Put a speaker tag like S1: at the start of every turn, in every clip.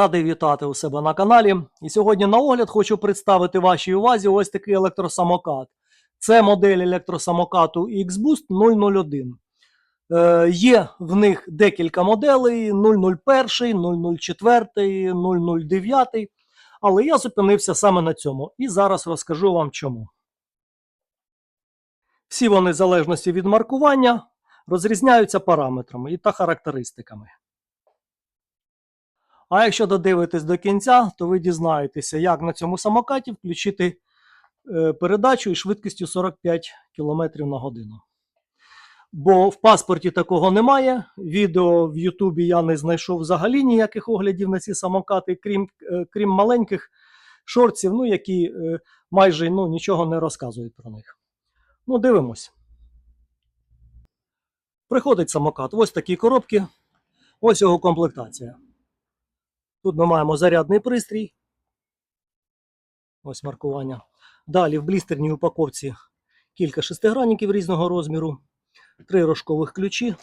S1: Радий вітати у себе на каналі. І сьогодні на огляд хочу представити вашій увазі ось такий електросамокат. Це модель електросамокату X-Boost 001. Е, є в них декілька моделей: 001, 004, 009. Але я зупинився саме на цьому і зараз розкажу вам чому. Всі вони, в залежності від маркування, розрізняються параметрами та характеристиками. А якщо додивитесь до кінця, то ви дізнаєтеся, як на цьому самокаті включити е, передачу із швидкістю 45 км на годину. Бо в паспорті такого немає. Відео в Ютубі я не знайшов взагалі ніяких оглядів на ці самокати, крім, е, крім маленьких шорців, ну, які е, майже ну, нічого не розказують про них. Ну, дивимось. Приходить самокат. Ось такі коробки. Ось його комплектація. Тут ми маємо зарядний пристрій. Ось маркування. Далі в блістерній упаковці кілька шестигранників різного розміру, три рожкових ключі.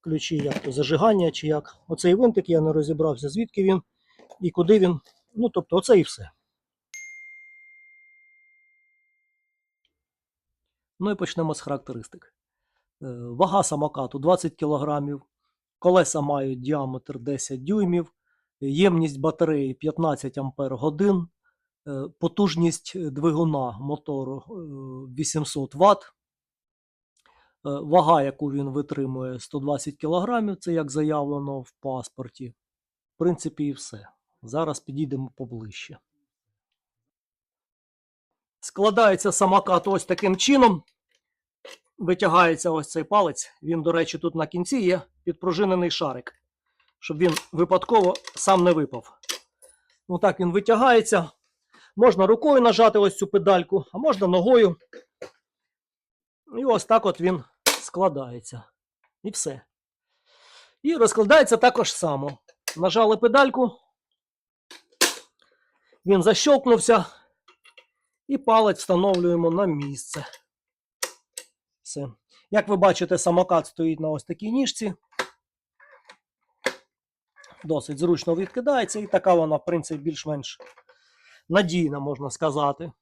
S1: Ключі як то зажигання чи як. Оцей винтик я не розібрався, звідки він і куди він. Ну, тобто, оце і все. Ну і почнемо з характеристик. Е, Вага самокату 20 кг, колеса мають діаметр 10 дюймів, ємність батареї 15 Ампер е, потужність двигуна мотору е, 800 Вт, вага, яку він витримує 120 кг, це як заявлено в паспорті. В принципі, і все. Зараз підійдемо поближче. Складається самокат ось таким чином. Витягається ось цей палець. Він, до речі, тут на кінці є підпружинений шарик, щоб він випадково сам не випав. Ну так він витягається. Можна рукою нажати ось цю педальку, а можна ногою. І ось так от він складається. І все. І розкладається також само. Нажали педальку. Він защелкнувся. І палець встановлюємо на місце. Все. Як ви бачите, самокат стоїть на ось такій ніжці. Досить зручно відкидається, і така вона, в принципі, більш-менш надійна, можна сказати.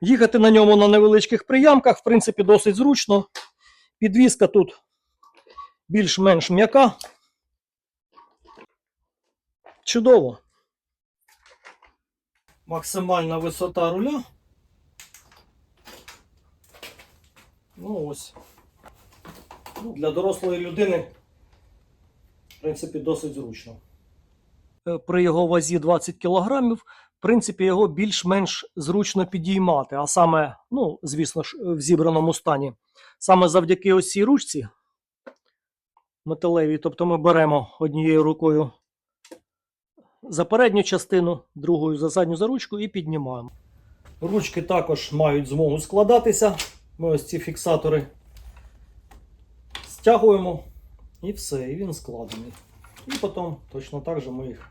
S1: Їхати на ньому на невеличких приямках, в принципі, досить зручно. Підвізка тут більш-менш м'яка. Чудово. Максимальна висота руля. Ну ось. Ну, для дорослої людини, принципі, досить зручно. Е, При його вазі 20 кг, в принципі, його більш-менш зручно підіймати. А саме, ну, звісно ж, в зібраному стані. Саме завдяки ось цій ручці металевій. Тобто ми беремо однією рукою за передню частину, другою за задню за ручку і піднімаємо. Ручки також мають змогу складатися. Ми ось ці фіксатори стягуємо і все, і він складений. І потім точно так же ми їх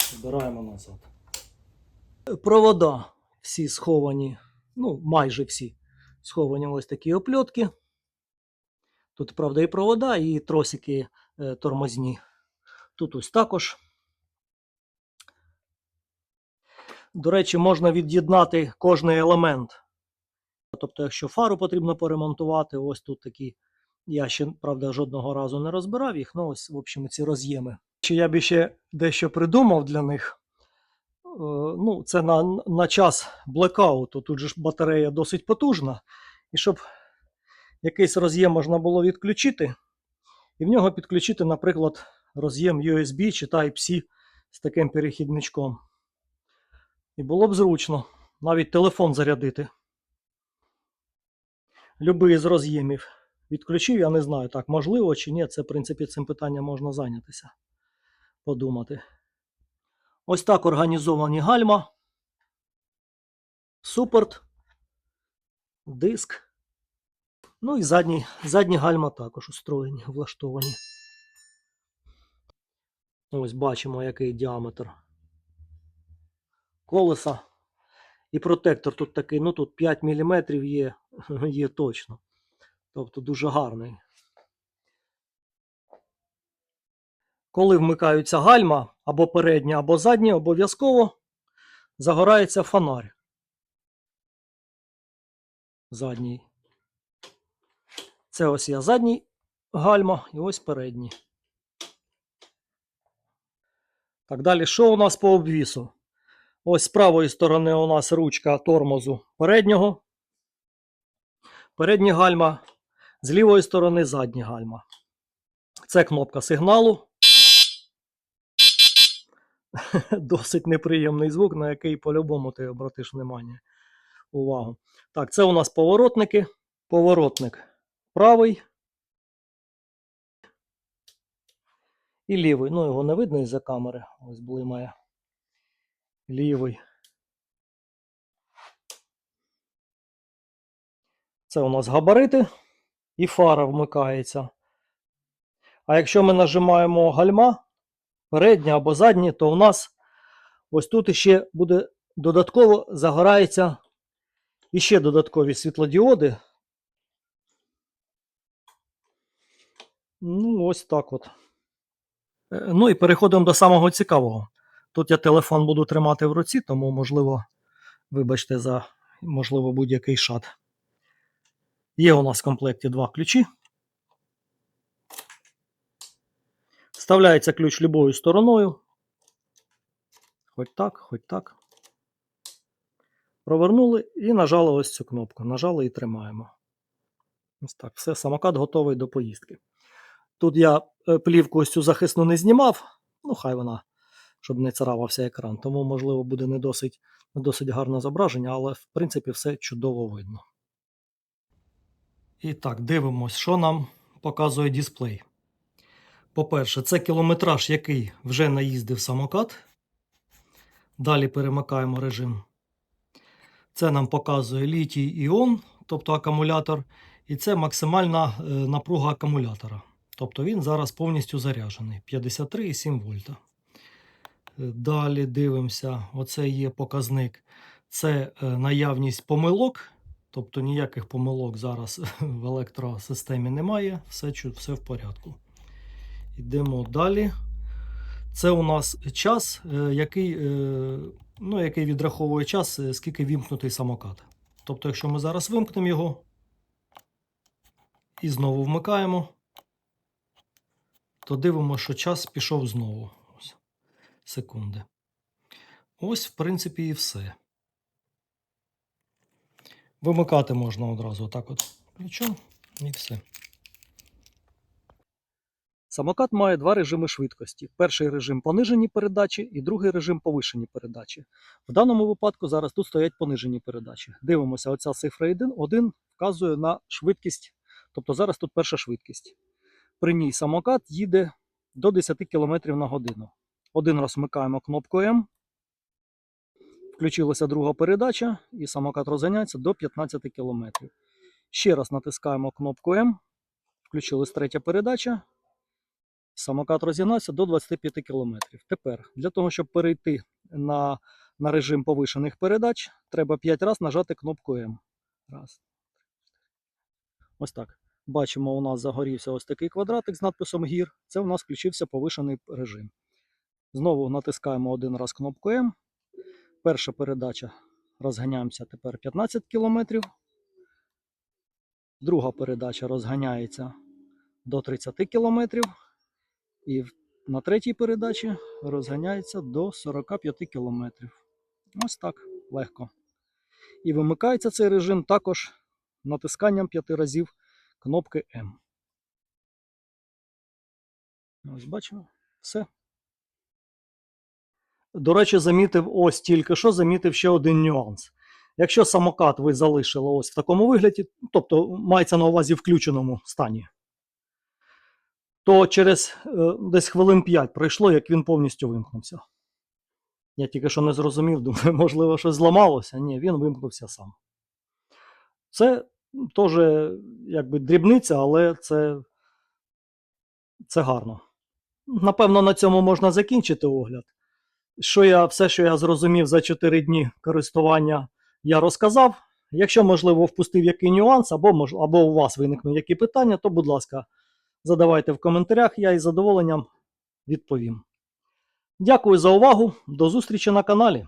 S1: збираємо назад. Провода всі сховані, ну, майже всі сховані ось такі опльотки. Тут, правда, і провода, і тросики е, тормозні. Тут ось також. До речі, можна від'єднати кожний елемент. Тобто, якщо фару потрібно поремонтувати, ось тут такі. Я ще, правда, жодного разу не розбирав їх, ну ось, в общем, ці роз'єми. Чи я б ще дещо придумав для них? Е, Ну, це на, на час блекауту. Тут же ж батарея досить потужна. І щоб якийсь роз'єм можна було відключити, і в нього підключити, наприклад, роз'єм USB чи Type-C з таким перехідничком. І було б зручно навіть телефон зарядити. Любий з роз'ємів. Відключив, я не знаю, так можливо чи ні. Це, в принципі, цим питанням можна зайнятися. Подумати. Ось так організовані гальма. Супорт. Диск. Ну і задні, задні гальма також устроєні, влаштовані. Ось бачимо, який діаметр колеса. І протектор тут такий, ну тут 5 мм є, є точно. Тобто дуже гарний. Коли вмикаються гальма або передні, або задні, обов'язково загорається фонарь. Задній. Це ось я задній гальма і ось передній. Так, далі, що у нас по обвісу? Ось з правої сторони у нас ручка тормозу переднього. Передні гальма, з лівої сторони задні гальма. Це кнопка сигналу. Досить неприємний звук, на який по-любому ти обратиш внимання. Увагу. Так, це у нас поворотники. Поворотник правий. І лівий. Ну, його не видно із-за камери. Ось блимає. Лівий. Це у нас габарити і фара вмикається. А якщо ми нажимаємо гальма, передні або задні, то у нас ось тут іще буде додатково загорається іще додаткові світлодіоди. Ну, ось так от. Е, Ну і переходимо до самого цікавого. Тут я телефон буду тримати в руці, тому, можливо, вибачте за, можливо, будь-який шат. Є у нас в комплекті два ключі. Вставляється ключ любою стороною. Хоч так, хоч так. Провернули і нажали ось цю кнопку. Нажали і тримаємо. Ось так, все, самокат готовий до поїздки. Тут я е, плівку ось цю захисну не знімав, ну хай вона, щоб не царавався екран. Тому, можливо, буде не досить, не досить гарне зображення, але в принципі все чудово видно. І так, дивимось, що нам показує дисплей. По-перше, це кілометраж, який вже наїздив самокат. Далі перемикаємо режим. Це нам показує літій іон, тобто акумулятор, і це максимальна е, напруга акумулятора. Тобто він зараз повністю заряджений 53,7 вольта. Е, Далі дивимося, оце є показник. Це е, наявність помилок. Тобто ніяких помилок зараз в електросистемі немає, все, все в порядку. Йдемо далі. Це у нас час, е, який, е, ну, який відраховує час, е, скільки вімкнутий самокат. Тобто, якщо ми зараз вимкнемо його і знову вмикаємо, то дивимося, що час пішов знову. Ось, секунди. Ось, в принципі, і все. Вимикати можна одразу отак от ключом і все. Самокат має два режими швидкості. Перший режим понижені передачі і другий режим повишені передачі. В даному випадку зараз тут стоять понижені передачі. Дивимося, оця цифра 1, 1 вказує на швидкість, тобто зараз тут перша швидкість. При ній самокат їде до 10 км на годину. Один раз вмикаємо кнопку М, включилася друга передача, і самокат розганяється до 15 км. Ще раз натискаємо кнопку М, включилась третя передача. Самокат розігнався до 25 км. Тепер, для того, щоб перейти на, на режим повишених передач, треба 5 разів нажати кнопку М. Раз. Ось так. Бачимо, у нас загорівся ось такий квадратик з надписом гір. Це у нас включився повишений режим. Знову натискаємо один раз кнопку М. Перша передача. Розганяємося тепер 15 км. Друга передача розганяється до 30 км. І на третій передачі розганяється до 45 км. Ось так легко. І вимикається цей режим також натисканням 5 разів кнопки М. Ось бачимо. Все. До речі, замітив ось тільки що замітив ще один нюанс. Якщо самокат ви залишили ось в такому вигляді, тобто мається на увазі включеному стані, то через е, десь хвилин 5 пройшло, як він повністю вимкнувся. Я тільки що не зрозумів, думаю, можливо, щось зламалося. Ні, він вимкнувся сам. Це теж якби дрібниця, але це, це гарно. Напевно, на цьому можна закінчити огляд. Що я, все, що я зрозумів за 4 дні користування, я розказав. Якщо, можливо, впустив який нюанс, або, або у вас виникнуть які питання, то, будь ласка, задавайте в коментарях. Я із задоволенням відповім. Дякую за увагу. До зустрічі на каналі.